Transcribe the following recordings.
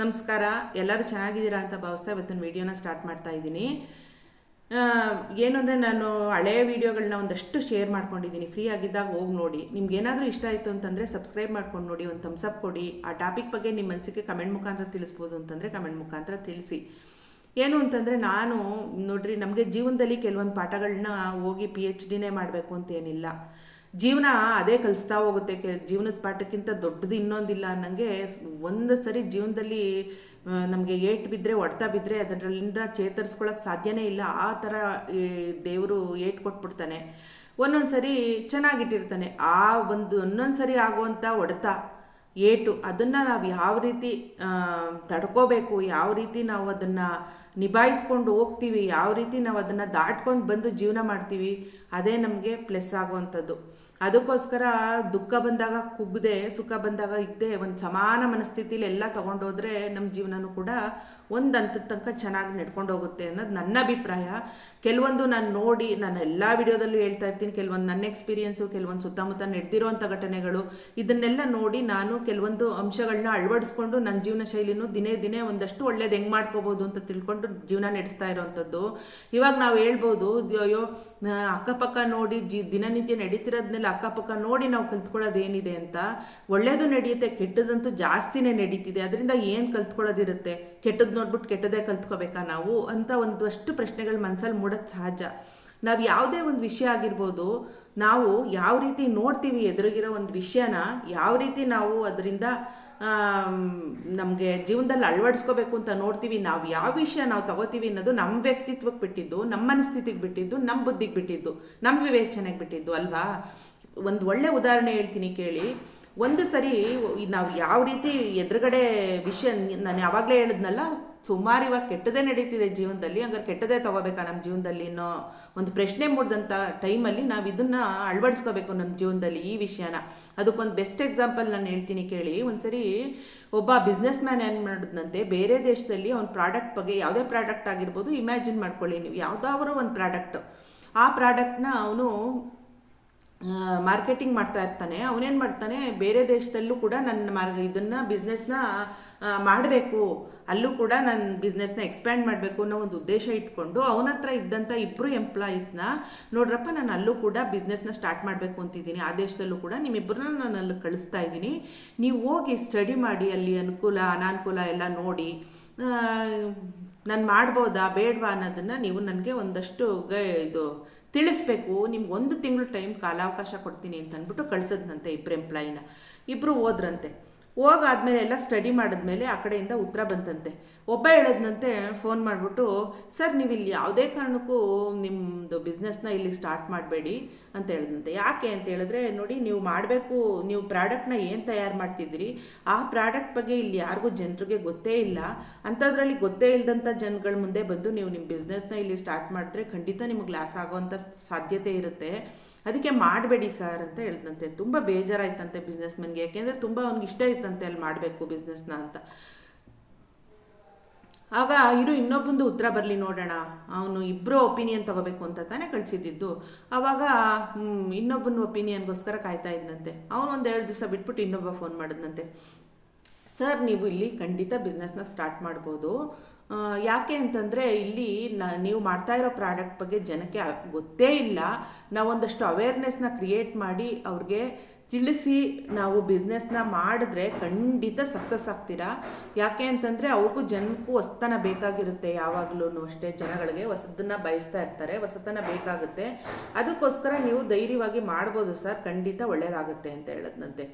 ನಮಸ್ಕಾರ, ಎಲ್ಲರೂ ಚೆನ್ನಾಗಿದ್ದೀರಾ ಅಂತ ಭಾವಿಸ್ತಾ ಇವತ್ತಿನ ವಿಡಿಯೋನ ಸ್ಟಾರ್ಟ್ ಮಾಡ್ತಾ ಇದ್ದೀನಿ. ಏನು ಅಂದರೆ ನಾನು ಹಳೆಯ ವೀಡಿಯೋಗಳನ್ನ ಒಂದಷ್ಟು ಶೇರ್ ಮಾಡ್ಕೊಂಡಿದ್ದೀನಿ. ಫ್ರೀ ಆಗಿದ್ದಾಗ ಹೋಗಿ ನೋಡಿ. ನಿಮ್ಗೆ ಏನಾದರೂ ಇಷ್ಟ ಆಯಿತು ಅಂತಂದರೆ ಸಬ್ಸ್ಕ್ರೈಬ್ ಮಾಡ್ಕೊಂಡು ನೋಡಿ, ಒಂದು ಥಮ್ಸಪ್ ಕೊಡಿ. ಆ ಟಾಪಿಕ್ ಬಗ್ಗೆ ನಿಮ್ಮ ಮನಸ್ಸಿಗೆ ಕಮೆಂಟ್ ಮುಖಾಂತರ ತಿಳಿಸ್ಬೋದು ಅಂತಂದರೆ ಕಮೆಂಟ್ ಮುಖಾಂತರ ತಿಳಿಸಿ. ಏನು ಅಂತಂದರೆ ನಾನು, ನೋಡ್ರಿ, ನಮಗೆ ಜೀವನದಲ್ಲಿ ಕೆಲವೊಂದು ಪಾಠಗಳನ್ನ ಹೋಗಿ ಪಿ ಎಚ್ ಡಿನೇ ಮಾಡಬೇಕು ಅಂತ ಏನಿಲ್ಲ. ಜೀವನ ಅದೇ ಕಲಿಸ್ತಾ ಹೋಗುತ್ತೆ. ಜೀವನದ ಪಾಠಕ್ಕಿಂತ ದೊಡ್ಡದು ಇನ್ನೊಂದಿಲ್ಲ ಅನ್ನಂಗೆ ಒಂದು ಸರಿ ಜೀವನದಲ್ಲಿ ನಮಗೆ ಏಟ್ ಬಿದ್ದರೆ ಹೊಡ್ತಾ ಬಿದ್ದರೆ ಅದರಲ್ಲಿಂದ ಚೇತರಿಸ್ಕೊಳ್ಳೋಕೆ ಸಾಧ್ಯನೇ ಇಲ್ಲ. ಆ ಥರ ದೇವರು ಏಟ್ ಕೊಟ್ಬಿಡ್ತಾನೆ. ಒಂದೊಂದು ಸರಿ ಚೆನ್ನಾಗಿಟ್ಟಿರ್ತಾನೆ. ಆ ಒಂದು ಒಂದೊಂದು ಸರಿ ಆಗುವಂಥ ಹೊಡೆತ ಏಟು, ಅದನ್ನು ನಾವು ಯಾವ ರೀತಿ ತಡ್ಕೋಬೇಕು, ಯಾವ ರೀತಿ ನಾವು ಅದನ್ನು ನಿಭಾಯಿಸ್ಕೊಂಡು ಹೋಗ್ತೀವಿ, ಯಾವ ರೀತಿ ನಾವು ಅದನ್ನು ದಾಟ್ಕೊಂಡು ಬಂದು ಜೀವನ ಮಾಡ್ತೀವಿ, ಅದೇ ನಮಗೆ ಪ್ಲಸ್ ಆಗುವಂಥದ್ದು. ಅದಕ್ಕೋಸ್ಕರ ದುಃಖ ಬಂದಾಗ ಕುಗ್ಗದೆ ಸುಖ ಬಂದಾಗ ಇದ್ದೇ, ಒಂದು ಸಮಾನ ಮನಸ್ಥಿತಿಲಿ ಎಲ್ಲ ತೊಗೊಂಡೋದ್ರೆ ನಮ್ಮ ಜೀವನನೂ ಕೂಡ ಒಂದು ಹಂತದ ತನಕ ಚೆನ್ನಾಗಿ ನಡ್ಕೊಂಡು ಹೋಗುತ್ತೆ ಅನ್ನೋದು ನನ್ನ ಅಭಿಪ್ರಾಯ. ಕೆಲವೊಂದು ನಾನು ನೋಡಿ, ನಾನು ಎಲ್ಲ ವಿಡಿಯೋದಲ್ಲೂ ಹೇಳ್ತಾ ಇರ್ತೀನಿ, ಕೆಲವೊಂದು ನನ್ನ ಎಕ್ಸ್ಪೀರಿಯೆನ್ಸು, ಕೆಲವೊಂದು ಸುತ್ತಮುತ್ತ ನಡೆದಿರುವಂಥ ಘಟನೆಗಳು, ಇದನ್ನೆಲ್ಲ ನೋಡಿ ನಾನು ಕೆಲವೊಂದು ಅಂಶಗಳನ್ನ ಅಳವಡಿಸ್ಕೊಂಡು ನನ್ನ ಜೀವನ ಶೈಲಿನೂ ದಿನೇ ದಿನೇ ಒಂದಷ್ಟು ಒಳ್ಳೇದು ಹೆಂಗೆ ಮಾಡ್ಕೋಬೋದು ಅಂತ ತಿಳ್ಕೊಂಡು ಜೀವನ ನಡೆಸ್ತಾ ಇರೋವಂಥದ್ದು ಇವಾಗ ನಾವು ಹೇಳ್ಬೋದು, ಅಯ್ಯೋ ಅಕ್ಕಪಕ್ಕ ನೋಡಿ ಜಿ ದಿನನಿತ್ಯ ನಡೀತಿರೋದ್ನೆಲ್ಲ ಅಕ್ಕಪಕ್ಕ ನೋಡಿ ನಾವು ಕಲ್ತ್ಕೊಳ್ಳೋದು ಏನಿದೆ ಅಂತ, ಒಳ್ಳೇದು ನಡೆಯುತ್ತೆ, ಕೆಟ್ಟದಂತೂ ಜಾಸ್ತಿನೇ ನಡೀತಿದೆ. ಅದರಿಂದ ಏನು ಕಲ್ತ್ಕೊಳ್ಳೋದಿರುತ್ತೆ? ಕೆಟ್ಟದ್ದು ನೋಡ್ಬಿಟ್ಟು ಕೆಟ್ಟದೇ ಕಲ್ತ್ಕೋಬೇಕಾ ನಾವು? ಅಂತ ಒಂದಷ್ಟು ಪ್ರಶ್ನೆಗಳು ಮನಸ್ಸಲ್ಲಿ ಮೂಡೋದು ಸಹಜ. ನಾವು ಯಾವುದೇ ಒಂದು ವಿಷಯ ಆಗಿರ್ಬೋದು, ನಾವು ಯಾವ ರೀತಿ ನೋಡ್ತೀವಿ ಎದುರಿಗಿರೋ ಒಂದು ವಿಷಯನ, ಯಾವ ರೀತಿ ನಾವು ಅದರಿಂದ ನಮಗೆ ಜೀವನದಲ್ಲಿ ಅಳವಡಿಸ್ಕೋಬೇಕು ಅಂತ ನೋಡ್ತೀವಿ, ನಾವು ಯಾವ ವಿಷಯ ನಾವು ತಗೋತೀವಿ ಅನ್ನೋದು ನಮ್ಮ ವ್ಯಕ್ತಿತ್ವಕ್ಕೆ ಬಿಟ್ಟಿದ್ದು ನಮ್ಮ ಮನಸ್ಥಿತಿಗೆ ಬಿಟ್ಟಿದ್ದು ನಮ್ಮ ಬುದ್ಧಿಗೆ ಬಿಟ್ಟಿದ್ದು ನಮ್ಮ ವಿವೇಚನೆಗೆ ಬಿಟ್ಟಿದ್ದು ಅಲ್ವಾ? ಒಂದು ಒಳ್ಳೆ ಉದಾಹರಣೆ ಹೇಳ್ತೀನಿ ಕೇಳಿ. ಒಂದು ಸರಿ ನಾವು ಯಾವ ರೀತಿ ಎದುರುಗಡೆ ವಿಷಯ ನಾನು ಯಾವಾಗಲೇ ಹೇಳಿದ್ನಲ್ಲ, ಸುಮಾರು ಇವಾಗ ಕೆಟ್ಟದೇ ನಡೀತಿದೆ ಜೀವನದಲ್ಲಿ, ಹಂಗಾರೆ ಕೆಟ್ಟದೇ ತಗೋಬೇಕಾ ನಮ್ಮ ಜೀವನದಲ್ಲಿ ಅನ್ನೋ ಒಂದು ಪ್ರಶ್ನೆ ಮೂಡಿದಂಥ ಟೈಮಲ್ಲಿ ನಾವು ಇದನ್ನು ಅಳವಡಿಸ್ಕೋಬೇಕು ನಮ್ಮ ಜೀವನದಲ್ಲಿ ಈ ವಿಷಯನ. ಅದಕ್ಕೊಂದು ಬೆಸ್ಟ್ ಎಕ್ಸಾಂಪಲ್ ನಾನು ಹೇಳ್ತೀನಿ ಕೇಳಿ. ಒಂದ್ಸರಿ ಒಬ್ಬ ಬಿಸ್ನೆಸ್ ಮ್ಯಾನ್ ಏನು ಮಾಡಿದಂತೆ ಬೇರೆ ದೇಶದಲ್ಲಿ ಅವ್ನ ಪ್ರಾಡಕ್ಟ್ ಬಗ್ಗೆ ಯಾವುದೇ ಪ್ರಾಡಕ್ಟ್ ಆಗಿರ್ಬೋದು, ಇಮ್ಯಾಜಿನ್ ಮಾಡ್ಕೊಳ್ಳಿ ನೀವು, ಯಾವುದಾದ್ರೂ ಒಂದು ಪ್ರಾಡಕ್ಟ್. ಆ ಪ್ರಾಡಕ್ಟ್ನ ಅವನು ಮಾರ್ಕೆಟಿಂಗ್ ಮಾಡ್ತಾ ಇರ್ತಾನೆ. ಅವನೇನು ಮಾಡ್ತಾನೆ, ಬೇರೆ ದೇಶದಲ್ಲೂ ಕೂಡ ನನ್ನ ಮಾರ್, ಇದನ್ನು ಬಿಸ್ನೆಸ್ನ ಮಾಡಬೇಕು. ಅಲ್ಲೂ ಕೂಡ ನನ್ನ ಬಿಸ್ನೆಸ್ನ ಎಕ್ಸ್ಪ್ಯಾಂಡ್ ಮಾಡಬೇಕು ಅನ್ನೋ ಒಂದು ಉದ್ದೇಶ ಇಟ್ಕೊಂಡು ಅವನ ಹತ್ರ ಇದ್ದಂಥ ಇಬ್ಬರು ಎಂಪ್ಲಾಯೀಸ್ನ ನೋಡ್ರಪ್ಪ ನಾನು ಅಲ್ಲೂ ಕೂಡ ಬಿಸ್ನೆಸ್ನ ಸ್ಟಾರ್ಟ್ ಮಾಡಬೇಕು ಅಂತಿದ್ದೀನಿ. ಆ ದೇಶದಲ್ಲೂ ಕೂಡ ನಿಮ್ಮಿಬ್ಬರನ್ನ ನಾನು ಅಲ್ಲಿ ಕಳಿಸ್ತಾ ಇದ್ದೀನಿ. ನೀವು ಹೋಗಿ ಸ್ಟಡಿ ಮಾಡಿ, ಅಲ್ಲಿ ಅನುಕೂಲ, ಅನಾನುಕೂಲ ಎಲ್ಲ ನೋಡಿ ನಾನು ಮಾಡ್ಬೋದಾ, ಬೇಡವಾ ಅನ್ನೋದನ್ನು ನೀವು ನನಗೆ ಒಂದಷ್ಟು ಗ, ಇದು ತಿಳಿಸ್ಬೇಕು ನಿಮ್ಗೆ ಒಂದು ತಿಂಗಳು ಟೈಮ್ ಕಾಲಾವಕಾಶ ಕೊಡ್ತೀನಿ ಅಂತ ಅಂದ್ಬಿಟ್ಟು ಕಳ್ಸದ್ನಂತೆ ಇಬ್ಬರು ಎಂಪ್ಲಾಯಿನ ಇಬ್ಬರು ಹೋದ್ರಂತೆ. ಹೋಗಾದ್ಮೇಲೆ ಎಲ್ಲ ಸ್ಟಡಿ ಮಾಡಿದ್ಮೇಲೆ ಆ ಕಡೆಯಿಂದ ಉತ್ತರ ಬಂತಂತೆ. ಒಬ್ಬ ಹೇಳದ್ನಂತೆ ಫೋನ್ ಮಾಡಿಬಿಟ್ಟು, ಸರ್ ನೀವು ಇಲ್ಲಿ ಯಾವುದೇ ಕಾರಣಕ್ಕೂ ನಿಮ್ಮದು ಬಿಸ್ನೆಸ್ನ ಇಲ್ಲಿ ಸ್ಟಾರ್ಟ್ ಮಾಡಬೇಡಿ ಅಂತ ಹೇಳಿದಂತೆ ಯಾಕೆ ಅಂತ ಹೇಳಿದ್ರೆ, ನೋಡಿ, ನೀವು ಮಾಡಬೇಕು, ನೀವು ಪ್ರಾಡಕ್ಟ್ನ ಏನು ತಯಾರು ಮಾಡ್ತಿದ್ದೀರಿ, ಆ ಪ್ರಾಡಕ್ಟ್ ಬಗ್ಗೆ ಇಲ್ಲಿ ಯಾರಿಗೂ ಜನರಿಗೆ ಗೊತ್ತೇ ಇಲ್ಲ. ಅಂಥದ್ರಲ್ಲಿ ಗೊತ್ತೇ ಇಲ್ಲದಂಥ ಜನಗಳ ಮುಂದೆ ಬಂದು ನೀವು ನಿಮ್ಮ ಬಿಸ್ನೆಸ್ನ ಇಲ್ಲಿ ಸ್ಟಾರ್ಟ್ ಮಾಡಿದ್ರೆ ಖಂಡಿತ ನಿಮಗೆ ಲಾಸ್ ಆಗೋವಂಥ ಸಾಧ್ಯತೆ ಇರುತ್ತೆ. ಅದಕ್ಕೆ ಮಾಡಬೇಡಿ ಸರ್ ಅಂತ ಹೇಳ್ದಂತೆ ತುಂಬ ಬೇಜಾರಾಯ್ತಂತೆ ಬಿಸ್ನೆಸ್ಮನ್ಗೆ ಯಾಕೆಂದರೆ ತುಂಬ ಅವ್ನಿಗೆ ಇಷ್ಟ ಇತ್ತಂತೆ ಅಲ್ಲಿ ಮಾಡಬೇಕು ಬಿಸ್ನೆಸ್ನ ಅಂತ. ಆಗ ಇರು, ಇನ್ನೊಬ್ಬಂದು ಉತ್ತರ ಬರಲಿ ನೋಡೋಣ. ಅವನು ಇಬ್ಬರು ಒಪಿನಿಯನ್ ತಗೋಬೇಕು ಅಂತ ತಾನೇ ಕಳಿಸಿದ್ದಿದ್ದು. ಆವಾಗ ಇನ್ನೊಬ್ಬನ ಒಪಿನಿಯನ್ಗೋಸ್ಕರ ಕಾಯ್ತಾ ಇದ್ದಂತೆ ಅವನು ಒಂದು ಎರಡು ದಿವಸ ಬಿಟ್ಬಿಟ್ಟು ಇನ್ನೊಬ್ಬ ಫೋನ್ ಮಾಡಿದ್ನಂತೆ. ಸರ್, ನೀವು ಇಲ್ಲಿ ಖಂಡಿತ ಬಿಸ್ನೆಸ್ನ ಸ್ಟಾರ್ಟ್ ಮಾಡ್ಬೋದು. ಯಾಕೆ ಅಂತಂದರೆ ಇಲ್ಲಿ ನ, ನೀವು ಮಾಡ್ತಾ ಇರೋ ಪ್ರಾಡಕ್ಟ್ ಬಗ್ಗೆ ಜನಕ್ಕೆ ಗೊತ್ತೇ ಇಲ್ಲ. ನಾವೊಂದಷ್ಟು ಅವೇರ್ನೆಸ್ನ ಕ್ರಿಯೇಟ್ ಮಾಡಿ ಅವ್ರಿಗೆ ತಿಳಿಸಿ ನಾವು ಬಿಸ್ನೆಸ್ನ ಮಾಡಿದ್ರೆ ಖಂಡಿತ ಸಕ್ಸಸ್ ಆಗ್ತೀರಾ? ಯಾಕೆ ಅಂತಂದರೆ ಅವ್ರಿಗೂ ಜನಕ್ಕೂ ಹೊಸತನ ಬೇಕಾಗಿರುತ್ತೆ ಯಾವಾಗಲೂ ಅಷ್ಟೇ. ಜನಗಳಿಗೆ ಹೊಸದನ್ನ ಬಯಸ್ತಾ ಇರ್ತಾರೆ, ಹೊಸತನ ಬೇಕಾಗುತ್ತೆ. ಅದಕ್ಕೋಸ್ಕರ ನೀವು ಧೈರ್ಯವಾಗಿ ಮಾಡ್ಬೋದು ಸರ್. ಖಂಡಿತ ಒಳ್ಳೆಯದಾಗುತ್ತೆ ಅಂತ ಹೇಳದ್ನಂತೆ.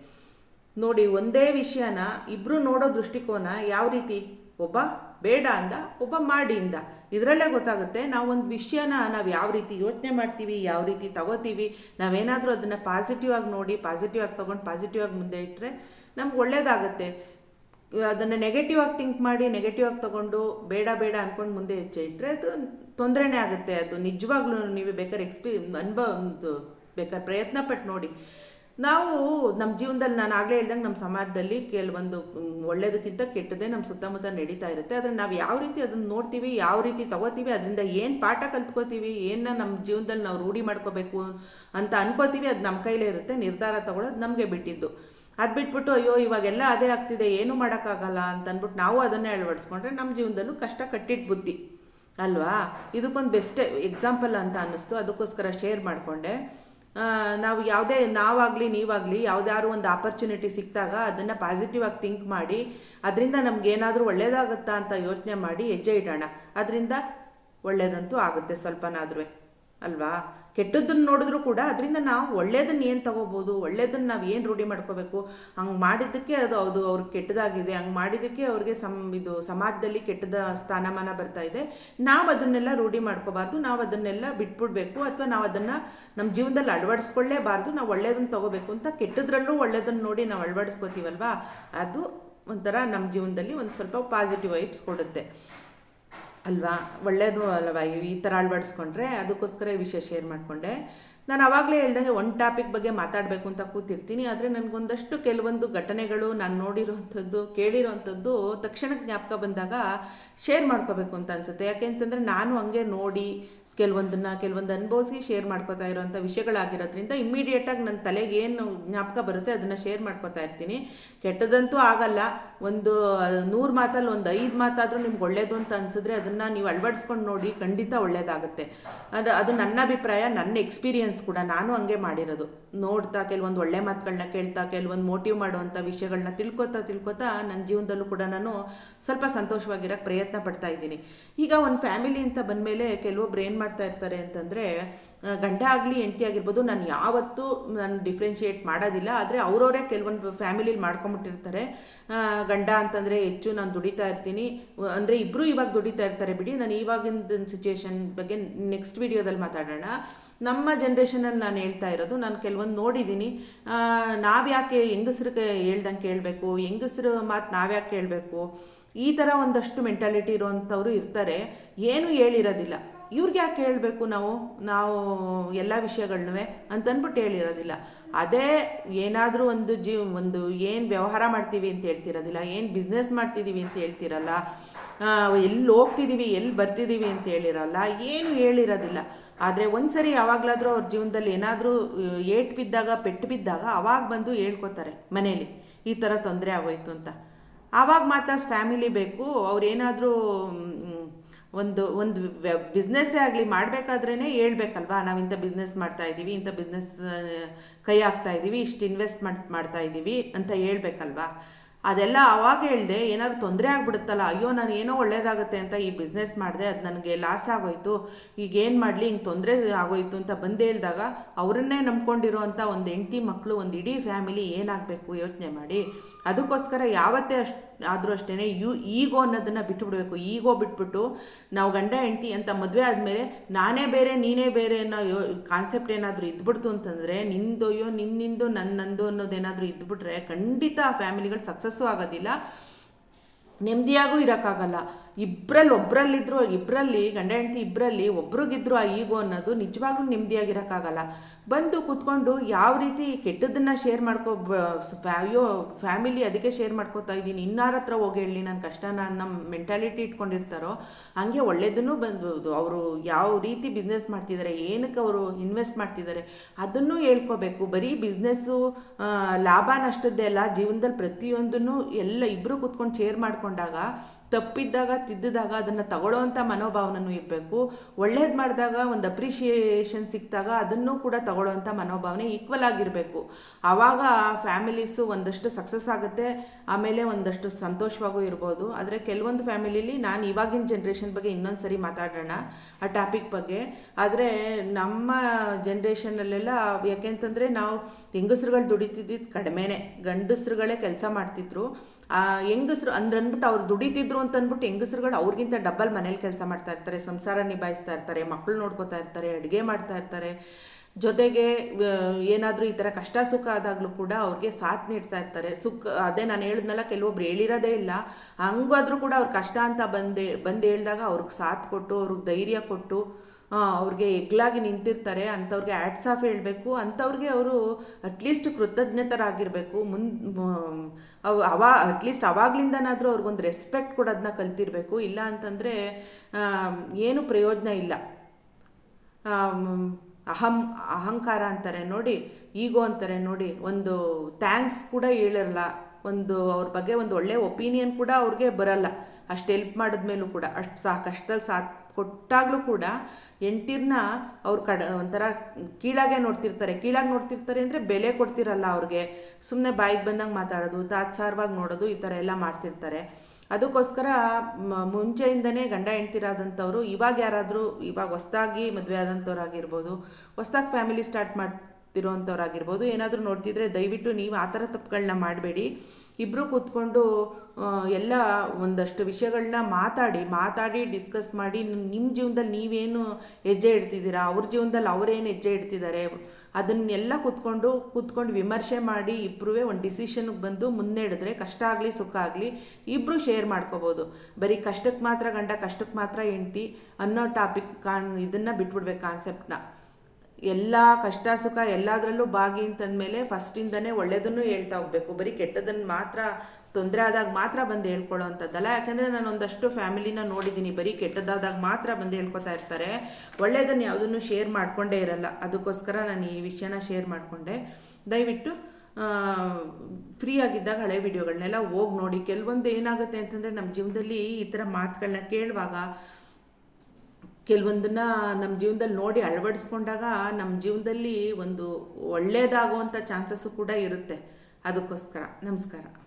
ನೋಡಿ, ಒಂದೇ ವಿಷಯನ ಇಬ್ಬರು ನೋಡೋ ದೃಷ್ಟಿಕೋನ ಯಾವ ರೀತಿ? ಒಬ್ಬ ಬೇಡ ಅಂದ, ಒಬ್ಬ ಮಾಡಿ ಇಂದ ಇದರಲ್ಲೇ ಗೊತ್ತಾಗುತ್ತೆ, ನಾವು ಒಂದು ವಿಷಯನ ನಾವು ಯಾವ ರೀತಿ ಯೋಚನೆ ಮಾಡ್ತೀವಿ, ಯಾವ ರೀತಿ ತಗೋತೀವಿ, ನಾವೇನಾದರೂ ಅದನ್ನು ಪಾಸಿಟಿವ್ ಆಗಿ ನೋಡಿ ಪಾಸಿಟಿವ್ ಆಗಿ ತೊಗೊಂಡು ಪಾಸಿಟಿವ್ ಆಗಿ ಮುಂದೆ ಇಟ್ಟರೆ ನಮ್ಗೆ ಒಳ್ಳೇದಾಗುತ್ತೆ. ಅದನ್ನು ನೆಗೆಟಿವ್ ಆಗಿ ಥಿಂಕ್ ಮಾಡಿ ನೆಗೆಟಿವ್ ಆಗಿ ತೊಗೊಂಡು ಬೇಡ ಬೇಡ ಅಂದ್ಕೊಂಡು ಮುಂದೆ ಹೆಜ್ಜೆ ಇಟ್ಟರೆ ಅದು ತೊಂದರೆನೇ ಆಗುತ್ತೆ. ಅದು ನಿಜವಾಗ್ಲೂ ನೀವು ಬೇಕಾದ್ರೆ ಎಕ್ಸ್ಪೀ ಅನುಭವ ಬೇಕಾದ್ರೆ ಪ್ರಯತ್ನ ಪಟ್ಟು ನೋಡಿ. ನಾವು ನಮ್ಮ ಜೀವನದಲ್ಲಿ ನಾನು ಆಗಲೇ ಹೇಳ್ದಂಗೆ ನಮ್ಮ ಸಮಾಜದಲ್ಲಿ ಕೆಲವೊಂದು ಒಳ್ಳೆಯದಕ್ಕಿಂತ ಕೆಟ್ಟದೇ ನಮ್ಮ ಸುತ್ತಮುತ್ತ ನಡೀತಾ ಇರುತ್ತೆ. ಆದರೆ ನಾವು ಯಾವ ರೀತಿ ಅದನ್ನು ನೋಡ್ತೀವಿ, ಯಾವ ರೀತಿ ತಗೋತೀವಿ, ಅದರಿಂದ ಏನು ಪಾಠ ಕಲ್ತ್ಕೋತೀವಿ ಏನನ್ನ ನಮ್ಮ ಜೀವನದಲ್ಲಿ ನಾವು ರೂಢಿ ಮಾಡ್ಕೋಬೇಕು ಅಂತ ಅನ್ಕೋತೀವಿ, ಅದು ನಮ್ಮ ಕೈಲೇ ಇರುತ್ತೆ. ನಿರ್ಧಾರ ತಗೊಳ್ಳೋದು ನಮಗೆ ಬಿಟ್ಟಿದ್ದು. ಅದು ಬಿಟ್ಬಿಟ್ಟು, ಅಯ್ಯೋ, ಇವಾಗೆಲ್ಲ ಅದೇ ಆಗ್ತಿದೆ, ಏನೂ ಮಾಡೋಕ್ಕಾಗಲ್ಲ ಅಂತ ಅಂದ್ಬಿಟ್ಟು ನಾವು ಅದನ್ನೇ ಅಳವಡಿಸ್ಕೊಂಡ್ರೆ ನಮ್ಮ ಜೀವನದಲ್ಲೂ ಕಷ್ಟ ಕಟ್ಟಿಟ್ಟು ಬುದ್ಧಿ. ಅಲ್ವಾ? ಇದಕ್ಕೊಂದು ಬೆಸ್ಟ್ ಎಕ್ಸಾಂಪಲ್ ಅಂತ ಅನ್ನಿಸ್ತು. ಅದಕ್ಕೋಸ್ಕರ ಶೇರ್ ಮಾಡಿಕೊಂಡೆ. ನಾವು ಯಾವುದೇ ನಾವಾಗಲಿ, ನೀವಾಗಲಿ ಯಾವುದಾದ್ರು ಒಂದು ಆಪರ್ಚುನಿಟಿ ಸಿಕ್ಕಿದಾಗ ಅದನ್ನು ಪಾಸಿಟಿವ್ ಆಗಿ ಥಿಂಕ್ ಮಾಡಿ, ಅದರಿಂದ ನಮಗೇನಾದರೂ ಒಳ್ಳೇದಾಗುತ್ತಾ ಅಂತ ಯೋಚನೆ ಮಾಡಿ ಹೆಜ್ಜೆ ಇಡೋಣ. ಅದರಿಂದ ಒಳ್ಳೇದಂತೂ ಆಗುತ್ತೆ ಸ್ವಲ್ಪನಾದ್ರೂ ಅಲ್ವಾ? ಕೆಟ್ಟದ್ದನ್ನು ನೋಡಿದ್ರು ಕೂಡ ಅದರಿಂದ ನಾವು ಒಳ್ಳೇದನ್ನ ಏನು ತಗೋಬೋದು, ಒಳ್ಳೇದನ್ನ ನಾವು ಏನು ರೂಢಿ ಮಾಡ್ಕೋಬೇಕು, ಹಂಗೆ ಮಾಡಿದ್ದಕ್ಕೆ ಅದು ಅದು ಅವ್ರಿಗೆ ಕೆಟ್ಟದಾಗಿದೆ, ಹಂಗೆ ಮಾಡಿದ್ದಕ್ಕೆ ಅವ್ರಿಗೆ ಸಮ್ ಇದು ಸಮಾಜದಲ್ಲಿ ಕೆಟ್ಟದ ಸ್ಥಾನಮಾನ ಬರ್ತಾ ಇದೆ. ನಾವು ಅದನ್ನೆಲ್ಲ ರೂಢಿ ಮಾಡ್ಕೋಬಾರ್ದು, ನಾವು ಅದನ್ನೆಲ್ಲ ಬಿಟ್ಬಿಡ್ಬೇಕು ಅಥವಾ ನಾವು ಅದನ್ನು ನಮ್ಮ ಜೀವನದಲ್ಲಿ ಅಳವಡಿಸ್ಕೊಳ್ಳೇಬಾರ್ದು, ನಾವು ಒಳ್ಳೇದನ್ನು ತಗೋಬೇಕು ಅಂತ ಕೆಟ್ಟದ್ರಲ್ಲೂ ಒಳ್ಳೇದನ್ನು ನೋಡಿ ನಾವು ಅಳವಡಿಸ್ಕೋತೀವಲ್ವಾ? ಅದು ಒಂಥರ ನಮ್ಮ ಜೀವನದಲ್ಲಿ ಒಂದು ಸ್ವಲ್ಪ ಪಾಸಿಟಿವ್ ವೈಬ್ಸ್ ಕೊಡುತ್ತೆ. ಅಲ್ವಾ? ಒಳ್ಳೇದು ಅಲ್ವಾ? ಈ ಥರ ಅಳವಡಿಸ್ಕೊಂಡ್ರೆ ಅದಕ್ಕೋಸ್ಕರ ಈ ವಿಷಯ ಶೇರ್ ಮಾಡಿಕೊಂಡೆ. ನಾನು ಆವಾಗಲೇ ಹೇಳ್ದಂಗೆ ಒಂದು ಟಾಪಿಕ್ ಬಗ್ಗೆ ಮಾತಾಡಬೇಕು ಅಂತ ಕೂತಿರ್ತೀನಿ. ಆದರೆ ನನಗೊಂದಷ್ಟು ಕೆಲವೊಂದು ಘಟನೆಗಳು ನಾನು ನೋಡಿರೋವಂಥದ್ದು, ಕೇಳಿರೋವಂಥದ್ದು ತಕ್ಷಣ ಜ್ಞಾಪಕ ಬಂದಾಗ ಶೇರ್ ಮಾಡ್ಕೋಬೇಕು ಅಂತ ಅನಿಸುತ್ತೆ. ಯಾಕೆ ಅಂತಂದರೆ ನಾನು ಹಂಗೆ ನೋಡಿ ಕೆಲವೊಂದನ್ನು, ಕೆಲವೊಂದು ಅನುಭವಿಸಿ ಶೇರ್ ಮಾಡ್ಕೋತಾ ಇರೋವಂಥ ವಿಷಯಗಳಾಗಿರೋದ್ರಿಂದ ಇಮ್ಮಿಡಿಯೇಟಾಗಿ ನನ್ನ ತಲೆಗೆ ಏನು ಜ್ಞಾಪಕ ಬರುತ್ತೆ ಅದನ್ನು ಶೇರ್ ಮಾಡ್ಕೋತಾ ಇರ್ತೀನಿ. ಕೆಟ್ಟದಂತೂ ಆಗಲ್ಲ. ಒಂದು ನೂರು ಮಾತಲ್ಲಿ ಒಂದು ಐದು ಮಾತಾದರೂ ನಿಮ್ಗೆ ಒಳ್ಳೇದು ಅಂತ ಅನಿಸಿದ್ರೆ ಅದನ್ನು ನೀವು ಅಳವಡಿಸ್ಕೊಂಡು ನೋಡಿ ಖಂಡಿತ ಒಳ್ಳೇದಾಗುತ್ತೆ. ಅದು ಅದು ನನ್ನ ಅಭಿಪ್ರಾಯ, ನನ್ನ ಎಕ್ಸ್ಪೀರಿಯನ್ಸ್ ಕೂಡ. ನಾನು ಹಂಗೆ ಮಾಡಿರೋದು. ನೋಡ್ತಾ, ಕೆಲವೊಂದು ಒಳ್ಳೆ ಮಾತುಗಳನ್ನ ಕೇಳ್ತಾ, ಕೆಲವೊಂದು ಮೋಟಿವ್ ಮಾಡುವಂಥ ವಿಷಯಗಳನ್ನ ತಿಳ್ಕೊತಾ ತಿಳ್ಕೊತಾ ನನ್ನ ಜೀವನದಲ್ಲೂ ಕೂಡ ನಾನು ಸ್ವಲ್ಪ ಸಂತೋಷವಾಗಿರೋಕ್ಕೆ ಪ್ರಯತ್ನ ಪಡ್ತಾ ಇದ್ದೀನಿ. ಈಗ ಒಂದು ಫ್ಯಾಮಿಲಿ ಅಂತ ಬಂದಮೇಲೆ ಕೆಲವೊಬ್ರು ಏನು ಮಾಡ್ತಾ ಇರ್ತಾರೆ ಅಂತಂದರೆ ಗಂಡ ಆಗಲಿ ಎಂಟಿ ಆಗಿರ್ಬೋದು, ನಾನು ಯಾವತ್ತೂ ನಾನು ಡಿಫ್ರೆನ್ಷಿಯೇಟ್ ಮಾಡೋದಿಲ್ಲ. ಆದರೆ ಅವರವರೇ ಕೆಲವೊಂದು ಫ್ಯಾಮಿಲಿಲಿ ಮಾಡ್ಕೊಂಬಿಟ್ಟಿರ್ತಾರೆ. ಗಂಡ ಅಂತಂದರೆ ಹೆಚ್ಚು ನಾನು ದುಡಿತಾ ಇರ್ತೀನಿ. ಅಂದರೆ ಇಬ್ಬರೂ ಇವಾಗ ದುಡಿತಾ ಇರ್ತಾರೆ ಬಿಡಿ. ನಾನು ಇವಾಗಿನ ಸಿಚುಯೇಷನ್ ಬಗ್ಗೆ ನೆಕ್ಸ್ಟ್ ವಿಡಿಯೋದಲ್ಲಿ ಮಾತಾಡೋಣ. ನಮ್ಮ ಜನ್ರೇಷನಲ್ಲಿ ನಾನು ಹೇಳ್ತಾ ಇರೋದು, ನಾನು ಕೆಲವೊಂದು ನೋಡಿದ್ದೀನಿ ನಾವು ಯಾಕೆ ಹೆಂಗಸ್ರಿಗೆ ಹೇಳ್ದಂಗೆ ಕೇಳಬೇಕು? ಹೆಂಗಸ್ರ ಮಾತು ನಾವ್ಯಾಕೆ ಕೇಳಬೇಕು? ಈ ಥರ ಒಂದಷ್ಟು ಮೆಂಟಾಲಿಟಿ ಇರೋವಂಥವ್ರು ಇರ್ತಾರೆ. ಏನೂ ಹೇಳಿರೋದಿಲ್ಲ. ಇವ್ರಿಗೆ ಯಾಕೆ ಹೇಳಬೇಕು ನಾವು? ನಾವು ಎಲ್ಲ ವಿಷಯಗಳನ್ನೂ ಅಂತಂದ್ಬಿಟ್ಟು ಹೇಳಿರೋದಿಲ್ಲ. ಅದೇ ಏನಾದರೂ ಒಂದು ಜೀವ, ಒಂದು ಏನು ವ್ಯವಹಾರ ಮಾಡ್ತೀವಿ ಅಂತ ಹೇಳ್ತಿರೋದಿಲ್ಲ, ಏನು ಬಿಸ್ನೆಸ್ ಮಾಡ್ತಿದ್ದೀವಿ ಅಂತ ಹೇಳ್ತಿರಲ್ಲ ಎಲ್ಲಿ ಹೋಗ್ತಿದ್ದೀವಿ ಎಲ್ಲಿ ಬರ್ತಿದ್ದೀವಿ ಅಂತ ಹೇಳಿರಲ್ಲ, ಏನು ಹೇಳಿರೋದಿಲ್ಲ. ಆದರೆ ಒಂದ್ಸರಿ ಯಾವಾಗಲಾದರೂ ಅವ್ರ ಜೀವನದಲ್ಲಿ ಏನಾದರೂ ಏಟ್ ಬಿದ್ದಾಗ ಪೆಟ್ಟು ಬಿದ್ದಾಗ ಅವಾಗ ಬಂದು ಹೇಳ್ಕೊತಾರೆ ಮನೇಲಿ, ಈ ಥರ ತೊಂದರೆ ಆಗೋಯ್ತು ಅಂತ. ಆವಾಗ ಮಾತ್ರ ಫ್ಯಾಮಿಲಿ ಬೇಕು ಅವ್ರೇನಾದರೂ ಒಂದು ಒಂದು ಬಿಸ್ನೆಸ್ಸೇ ಆಗಲಿ ಮಾಡಬೇಕಾದ್ರೇ ಹೇಳ್ಬೇಕಲ್ವಾ? ನಾವು ಇಂಥ ಬಿಸ್ನೆಸ್ ಮಾಡ್ತಾ ಇದ್ದೀವಿ, ಇಂಥ ಬಿಸ್ನೆಸ್ ಕೈ ಹಾಕ್ತಾ ಇದ್ದೀವಿ, ಇಷ್ಟು ಇನ್ವೆಸ್ಟ್ಮೆಂಟ್ ಮಾಡ್ತಾ ಇದ್ದೀವಿ ಅಂತ ಹೇಳ್ಬೇಕಲ್ವಾ? ಅದೆಲ್ಲ ಅವಾಗ ಹೇಳಿದೆ ಏನಾದ್ರು ತೊಂದರೆ ಆಗ್ಬಿಡುತ್ತಲ್ಲ, ಅಯ್ಯೋ ನಾನು ಏನೋ ಒಳ್ಳೇದಾಗುತ್ತೆ ಅಂತ ಈ ಬಿಸ್ನೆಸ್ ಮಾಡಿದೆ, ಅದು ನನಗೆ ಲಾಸ್ ಆಗೋಯ್ತು, ಈಗ ಏನು ಮಾಡಲಿ, ಹಿಂಗೆ ತೊಂದರೆ ಆಗೋಯ್ತು ಅಂತ ಬಂದು ಹೇಳಿದಾಗ ಅವರನ್ನೇ ನಂಬ್ಕೊಂಡಿರೋವಂಥ ಒಂದು ಹೆಂಡತಿ ಮಕ್ಕಳು ಒಂದು ಇಡೀ ಫ್ಯಾಮಿಲಿ ಏನಾಗಬೇಕು ಯೋಚನೆ ಮಾಡಿ, ಅದಕ್ಕೋಸ್ಕರ ಯಾವತ್ತೇ ಅಷ್ಟು ಆದರೂ ಅಷ್ಟೇ ಯು ಈಗೋ ಅನ್ನೋದನ್ನು ಬಿಟ್ಟುಬಿಡಬೇಕು ಈಗೋ ಬಿಟ್ಬಿಟ್ಟು ನಾವು ಗಂಡ, ಹೆಂಡತಿ ಅಂತ ಮದುವೆ ಆದಮೇಲೆ ನಾನೇ ಬೇರೆ, ನೀನೇ ಬೇರೆ ಅನ್ನೋ ಯೋ ಕಾನ್ಸೆಪ್ಟ್ ಏನಾದರೂ ಇದ್ಬಿಡ್ತು ಅಂತಂದರೆ ನಿಂದೊಯ್ಯೋ, ನಿನ್ನಿಂದು, ನನ್ನಂದು ಅನ್ನೋದೇನಾದರೂ ಇದ್ಬಿಟ್ರೆ ಖಂಡಿತ ಆ ಫ್ಯಾಮಿಲಿಗಳು ಸಕ್ಸಸ್ಸು ಆಗೋದಿಲ್ಲ. ನೆಮ್ಮದಿಯಾಗೂ ಇರೋಕ್ಕಾಗಲ್ಲ. ಇಬ್ಬರಲ್ಲಿ ಒಬ್ಬರಲ್ಲಿದ್ದರೂ ಇಬ್ಬರಲ್ಲಿ ಗಂಡ ಹೆಂಡತಿ ಇಬ್ಬರಲ್ಲಿ ಒಬ್ರಿಗಿದ್ರು ಆ ಈಗೋ ಅನ್ನೋದು ನಿಜವಾಗ್ಲೂ ನೆಮ್ಮದಿಯಾಗಿರೋಕ್ಕಾಗಲ್ಲ. ಬಂದು ಕೂತ್ಕೊಂಡು ಯಾವ ರೀತಿ ಕೆಟ್ಟದನ್ನು ಶೇರ್ ಮಾಡ್ಕೋ ಅಯ್ಯೋ ಫ್ಯಾಮಿಲಿ ಅದಕ್ಕೆ ಶೇರ್ ಮಾಡ್ಕೋತಾ ಇದ್ದೀನಿ, ಇನ್ನಾರ ಹತ್ರ ಹೋಗಿ ಹೇಳಿ ನನ್ನ ಕಷ್ಟನ ನಮ್ಮ ಮೆಂಟಾಲಿಟಿ ಇಟ್ಕೊಂಡಿರ್ತಾರೋ, ಹಾಗೆ ಒಳ್ಳೇದನ್ನು ಬಂದು ಅವರು ಯಾವ ರೀತಿ ಬಿಸ್ನೆಸ್ ಮಾಡ್ತಿದ್ದಾರೆ ಏನಕ್ಕೆ ಅವರು ಇನ್ವೆಸ್ಟ್ ಮಾಡ್ತಿದ್ದಾರೆ ಅದನ್ನು ಹೇಳ್ಕೋಬೇಕು. ಬರೀ ಬಿಸ್ನೆಸ್ಸು ಲಾಭ ನಷ್ಟದ್ದೇ ಅಲ್ಲ, ಜೀವನದಲ್ಲಿ ಪ್ರತಿಯೊಂದನ್ನು ಎಲ್ಲ ಇಬ್ಬರು ಕೂತ್ಕೊಂಡು ಶೇರ್ ಮಾಡಿಕೊಂಡಾಗ ತಪ್ಪಿದ್ದಾಗ, ತಿದ್ದಿದಾಗ ಅದನ್ನು ತಗೊಳ್ಳೋವಂಥ ಮನೋಭಾವನೂ ಇರಬೇಕು. ಒಳ್ಳೇದು ಮಾಡಿದಾಗ, ಒಂದು ಅಪ್ರಿಷಿಯೇಷನ್ ಸಿಕ್ಕಿದಾಗ ಅದನ್ನು ಕೂಡ ತಗೊಳ್ಳೋವಂಥ ಮನೋಭಾವನೆ ಈಕ್ವಲ್ ಆಗಿರಬೇಕು. ಆವಾಗ ಫ್ಯಾಮಿಲೀಸು ಒಂದಷ್ಟು ಸಕ್ಸಸ್ ಆಗುತ್ತೆ, ಆಮೇಲೆ ಒಂದಷ್ಟು ಸಂತೋಷವಾಗೂ ಇರ್ಬೋದು. ಆದರೆ ಕೆಲವೊಂದು ಫ್ಯಾಮಿಲಿಲಿ ನಾನು ಇವಾಗಿನ ಜನ್ರೇಷನ್ ಬಗ್ಗೆ ಇನ್ನೊಂದು ಸರಿ ಮಾತಾಡೋಣ, ಆ ಟಾಪಿಕ್ ಬಗ್ಗೆ. ಆದರೆ ನಮ್ಮ ಜನ್ರೇಷನಲ್ಲೆಲ್ಲ ಯಾಕೆಂತಂದರೆ ನಾವು ಹೆಂಗಸ್ರುಗಳು ದುಡಿತಿದ್ದಿದ್ದು ಕಡಿಮೆನೆ. ಗಂಡಸ್ರುಗಳೇ ಕೆಲಸ ಮಾಡ್ತಿದ್ರು. ಹೆಂಗಸ್ರು ಅಂದ್ರೆ ಅಂದ್ಬಿಟ್ಟು ಅವ್ರು ದುಡಿತಿದ್ರು ಅಂತ ಅಂದ್ಬಿಟ್ಟು ಹೆಂಗಸರುಗಳು ಅವ್ರಿಗಿಂತ ಡಬ್ಬಲ್ ಮನೇಲಿ ಕೆಲಸ ಮಾಡ್ತಾ ಇರ್ತಾರೆ ಸಂಸಾರ ನಿಭಾಯಿಸ್ತಾ ಇರ್ತಾರೆ ಮಕ್ಕಳು ನೋಡ್ಕೋತಾ ಇರ್ತಾರೆ ಅಡುಗೆ ಮಾಡ್ತಾ ಇರ್ತಾರೆ. ಜೊತೆಗೆ ಏನಾದರೂ ಈ ಥರ ಕಷ್ಟ ಸುಖ ಆದಾಗಲೂ ಕೂಡ ಅವ್ರಿಗೆ ಸಾಥ್ ನೀಡ್ತಾ ಇರ್ತಾರೆ. ಸುಖ ಅದೇ ನಾನು ಹೇಳಿದ್ನಲ್ಲ ಕೆಲವೊಬ್ರು ಹೇಳಿರೋದೇ ಇಲ್ಲ. ಹಂಗಾದ್ರೂ ಕೂಡ ಅವ್ರ ಕಷ್ಟ ಅಂತ ಬಂದು ಬಂದು ಹೇಳಿದಾಗ ಅವ್ರಿಗೆ ಸಾಥ್ ಕೊಟ್ಟು ಅವ್ರಿಗೆ ಧೈರ್ಯ ಕೊಟ್ಟು ಆ, ಅವ್ರಿಗೆ ಎಗ್ಲಾಗಿ ನಿಂತಿರ್ತಾರೆ ಅಂಥವ್ರಿಗೆ ಆ್ಯಡ್ಸ್ ಆಫ್ ಹೇಳಬೇಕು ಅಂಥವ್ರಿಗೆ ಅವರು ಅಟ್ಲೀಸ್ಟ್ ಕೃತಜ್ಞತರಾಗಿರಬೇಕು. ಮುನ್ ಅವು, ಅವ್ ಅಟ್ಲೀಸ್ಟ್ ಅವಾಗ್ಲಿಂದನಾದರೂ ಅವ್ರಿಗೊಂದು ರೆಸ್ಪೆಕ್ಟ್ ಕೊಡೋದನ್ನ ಕಲ್ತಿರಬೇಕು. ಇಲ್ಲ ಅಂತಂದರೆ ಏನು ಪ್ರಯೋಜನ ಇಲ್ಲ. ಅಹಂ, ಅಹಂಕಾರ ಅಂತಾರೆ ನೋಡಿ ಈಗೋ ಅಂತಾರೆ ನೋಡಿ, ಒಂದು ಥ್ಯಾಂಕ್ಸ್ ಕೂಡ ಹೇಳಿರಲ್ಲ ಒಂದು ಅವ್ರ ಬಗ್ಗೆ ಒಂದು ಒಳ್ಳೆಯ ಒಪಿನಿಯನ್ ಕೂಡ ಅವ್ರಿಗೆ ಬರಲ್ಲ. ಅಷ್ಟು ಹೆಲ್ಪ್ ಮಾಡಿದ್ಮೇಲೂ ಕೂಡ, ಅಷ್ಟು ಸಾ ಕಷ್ಟದಲ್ಲಿ ಸಾಥ್ ಕೊಟ್ಟಾಗಲೂ ಕೂಡ ಎಂಟಿರನ್ನ ಅವ್ರು ಕಡ ಒಂಥರ ಕೀಳಾಗೆ ನೋಡ್ತಿರ್ತಾರೆ. ಕೀಳಾಗಿ ನೋಡ್ತಿರ್ತಾರೆ ಅಂದರೆ ಬೆಲೆ ಕೊಡ್ತಿರಲ್ಲ ಅವ್ರಿಗೆ. ಸುಮ್ಮನೆ ಬಾಯಿಗೆ ಬಂದಂಗೆ ಮಾತಾಡೋದು, ತಾತ್ಸಾರವಾಗಿ ನೋಡೋದು ಈ ಥರ ಎಲ್ಲ ಮಾಡ್ತಿರ್ತಾರೆ. ಅದಕ್ಕೋಸ್ಕರ ಮುಂಚೆಯಿಂದನೇ ಗಂಡ ಹೆಂಡ್ತಿರಾದಂಥವ್ರು ಇವಾಗ ಯಾರಾದರೂ ಇವಾಗ ಹೊಸ್ದಾಗಿ ಮದುವೆ ಆದಂಥವ್ರಾಗಿರ್ಬೋದು, ಹೊಸ್ದಾಗಿ ಫ್ಯಾಮಿಲಿ ಸ್ಟಾರ್ಟ್ ಮಾಡ್ತಿರೋವಂಥವ್ರಾಗಿರ್ಬೋದು ಏನಾದರೂ ನೋಡ್ತಿದ್ರೆ ದಯವಿಟ್ಟು ನೀವು ಆ ಥರ ತಪ್ಪುಗಳನ್ನ ಮಾಡಬೇಡಿ. ಇಬ್ಬರು ಕೂತ್ಕೊಂಡು ಎಲ್ಲ ಒಂದಷ್ಟು ವಿಷಯಗಳನ್ನ ಮಾತಾಡಿ ಮಾತಾಡಿ, ಡಿಸ್ಕಸ್ ಮಾಡಿ ನಿಮ್ಮ ಜೀವನದಲ್ಲಿ ನೀವೇನು ಹೆಜ್ಜೆ ಇಡ್ತಿದ್ದೀರಾ? ಅವ್ರ ಜೀವನದಲ್ಲಿ ಅವರೇನು ಹೆಜ್ಜೆ ಇಡ್ತಿದ್ದಾರೆ? ಅದನ್ನೆಲ್ಲ ಕೂತ್ಕೊಂಡು ಕೂತ್ಕೊಂಡು ವಿಮರ್ಶೆ ಮಾಡಿ ಇಬ್ಬರೂ ಒಂದು ಡಿಸಿಷನ್ಗೆ ಬಂದು ಮುನ್ನೆಡಿದ್ರೆ ಕಷ್ಟ ಆಗಲಿ, ಸುಖ ಆಗಲಿ ಇಬ್ಬರು ಶೇರ್ ಮಾಡ್ಕೋಬೋದು. ಬರೀ ಕಷ್ಟಕ್ಕೆ ಮಾತ್ರ ಗಂಡ ಕಷ್ಟಕ್ಕೆ ಮಾತ್ರ ಹೆಂಡ್ತಿ ಅನ್ನೋ ಟಾಪಿಕ್ ಕಾನ್, ಇದನ್ನು ಬಿಟ್ಬಿಡ್ಬೇಕು ಕಾನ್ಸೆಪ್ಟನ್ನ ಎಲ್ಲ ಕಷ್ಟ ಸುಖ ಎಲ್ಲದರಲ್ಲೂ ಭಾಗಿ ಅಂತಂದಮೇಲೆ ಫಸ್ಟಿಂದನೇ ಒಳ್ಳೆಯದನ್ನು ಹೇಳ್ತಾ ಹೋಗ್ಬೇಕು. ಬರೀ ಕೆಟ್ಟದನ್ನು ಮಾತ್ರ ತೊಂದರೆ ಆದಾಗ ಮಾತ್ರ ಬಂದು ಹೇಳ್ಕೊಳ್ಳೋ ಅಂಥದ್ದಲ್ಲ ಯಾಕಂದರೆ ನಾನು ಒಂದಷ್ಟು ಫ್ಯಾಮಿಲಿನ ನೋಡಿದ್ದೀನಿ. ಬರೀ ಕೆಟ್ಟದಾದಾಗ ಮಾತ್ರ ಬಂದು ಹೇಳ್ಕೊತಾ ಇರ್ತಾರೆ. ಒಳ್ಳೇದನ್ನು ಯಾವುದನ್ನು ಶೇರ್ ಮಾಡಿಕೊಂಡೇ ಇರಲ್ಲ. ಅದಕ್ಕೋಸ್ಕರ ನಾನು ಈ ವಿಷಯನ ಶೇರ್ ಮಾಡಿಕೊಂಡೆ. ದಯವಿಟ್ಟು ಫ್ರೀ ಆಗಿದ್ದಾಗ ಹಳೆ ವಿಡಿಯೋಗಳನ್ನೆಲ್ಲ ಹೋಗಿ ನೋಡಿ. ಕೆಲವೊಂದು ಏನಾಗುತ್ತೆ ಅಂತಂದರೆ ನಮ್ಮ ಜೀವನದಲ್ಲಿ ಈ ಥರ ಮಾತುಗಳನ್ನ ಕೇಳುವಾಗ ಕೆಲವೊಂದನ್ನ ನಮ್ಮ ಜೀವನದಲ್ಲಿ ನೋಡಿ ಅಳವಡಿಸ್ಕೊಂಡಾಗ ನಮ್ಮ ಜೀವನದಲ್ಲಿ ಒಂದು ಒಳ್ಳೆಯದಾಗುವಂಥ ಚಾನ್ಸಸ್ಸು ಕೂಡ ಇರುತ್ತೆ. ಅದಕ್ಕೋಸ್ಕರ ನಮಸ್ಕಾರ.